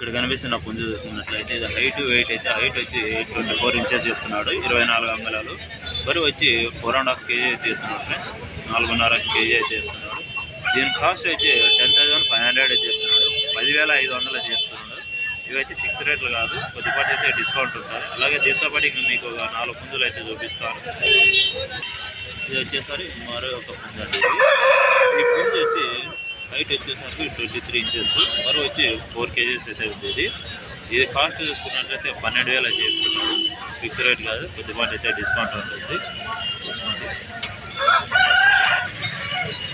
ఇక్కడ కనిపిస్తున్న పుంజు చూసుకున్నట్లయితే ఇది హైట్ వెయిట్ అయితే హైట్ వచ్చి ట్వంటీ ఫోర్ ఇంచెస్ చెప్తున్నాడు. ఇరవై నాలుగు అంగళాలు. బరువు వచ్చి ఫోర్ అండ్ హాఫ్ కేజీ అయితే ఇస్తున్నాడు ఫ్రెండ్స్ నాలుగున్నర కేజీ అయితే ఇస్తున్నాడు దీని కాస్ట్ వచ్చి టెన్ థౌసండ్ ఫైవ్ హండ్రెడ్ అయితే ఇస్తున్నాడు పదివేల ఐదు వందలు అయితే ఇవైతే ఫిక్స్ రేట్లు కాదు. కొద్దిపాటి అయితే డిస్కౌంట్ ఉంటుంది. అలాగే దీంతో పాటు ఇంకా మీకు నాలుగు పుంజులు అయితే చూపిస్తాను. ఇది వచ్చేసరి మరో ఒక పుంజు హైట్ వచ్చేసరికి ట్వంటీ త్రీ ఇంచెస్ బరువు వచ్చి ఫోర్ కేజీస్ అయితే ఉంది ఇది ఇది కాస్ట్ చూసుకున్నట్లయితే పన్నెండు వేలు అయితే ఇస్తున్నాడు ఫిక్స్ రేట్ కాదు కొద్దిపాటి అయితే డిస్కౌంట్ ఉంటుంది.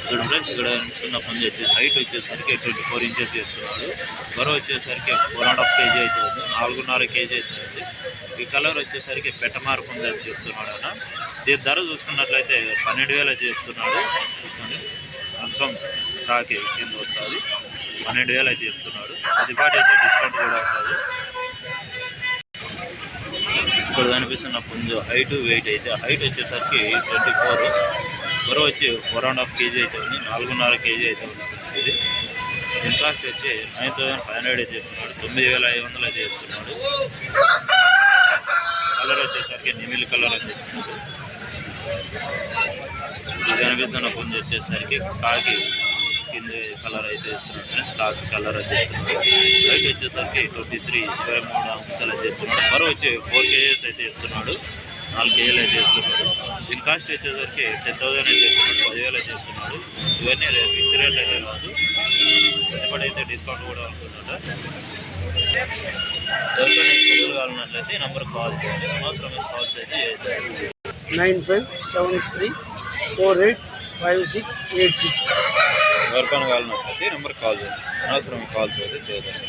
ఇక్కడ ఫ్రెండ్స్ ఇక్కడ చిన్న పుంజు వచ్చి హైట్ వచ్చేసరికి ట్వంటీ ఫోర్ ఇంచెస్ చేస్తున్నాడు బరువు వచ్చేసరికి ఫోర్ అండ్ హాఫ్ కేజీ అవుతుంది నాలుగున్నర కేజీ అవుతుంది ఈ కలర్ వచ్చేసరికి పెట్టమార్ పుంజు అని చెప్తున్నాడు అన్న. దీని ధర చూసుకున్నట్లయితే పన్నెండు వేలు చేస్తున్నాడు చూసుకోండి. అంశం రాకి కింద వస్తుంది. పన్నెండు వేలు అయితే చెప్తున్నాడు అది పాటు అయితే డిస్కౌంట్ కూడా వస్తుంది. ఇక్కడ కనిపిస్తున్న పుంజు హైట్ వెయిట్ అయితే హైట్ వచ్చేసరికి ట్వంటీ ఫోర్ బరువు వచ్చి ఫోర్ అండ్ హాఫ్ కేజీ అయితే ఉంది. నాలుగున్నర కేజీ అయితే ఉంది. ఇది దీని కాస్ట్ వచ్చి నైన్ థౌసండ్ ఫైవ్ హండ్రెడ్ అయితే చెప్తున్నాడు తొమ్మిది వేల ఐదు వందలు అయితే చెప్తున్నాడు కలర్ వచ్చేసరికి నిమిల్ కలర్ అని చెప్తున్నాడు ఇది కనిపిస్తున్న పుంజ వచ్చేసరికి కాకి కింద కలర్ అయితే ఇస్తున్నాడు ఫ్రెండ్స్ కాకి కలర్ అయితే ఇస్తున్నాడు హైట్ వచ్చేసరికి ట్వంటీ త్రీ ఇరవై మూడు అంశాలు అయితే ఇస్తున్నాడు. బరువు వచ్చి ఫోర్ కేజీస్ అయితే ఇస్తున్నాడు. నాలుగు కేజీలు అయితే ఇస్తున్నాడు. దీని కాస్ట్ వచ్చేసరికి టెన్ థౌసండ్ అయితే ఇస్తున్నాడు. పదివేలు అయితే ఇస్తున్నాడు. ఇవన్నీ ఫిక్స్ రేట్ అయితే కాదు. పెట్టుబడి డిస్కౌంట్ కూడా ఉంటుందట. ఎవరికైనా పుంజులు కావాలన్నట్లయితే ఈ నెంబర్ కాల్ చేయండి. అవసరమైన కాల్స్ అయితే చేస్తారు nine five seven three four eight five six eight six ఎవరికైనా కావాలన్నట్లయితే ఈ నెంబర్ కాల్ చేయండి. అనవసరం కాల్స్ అయితే చేయదండి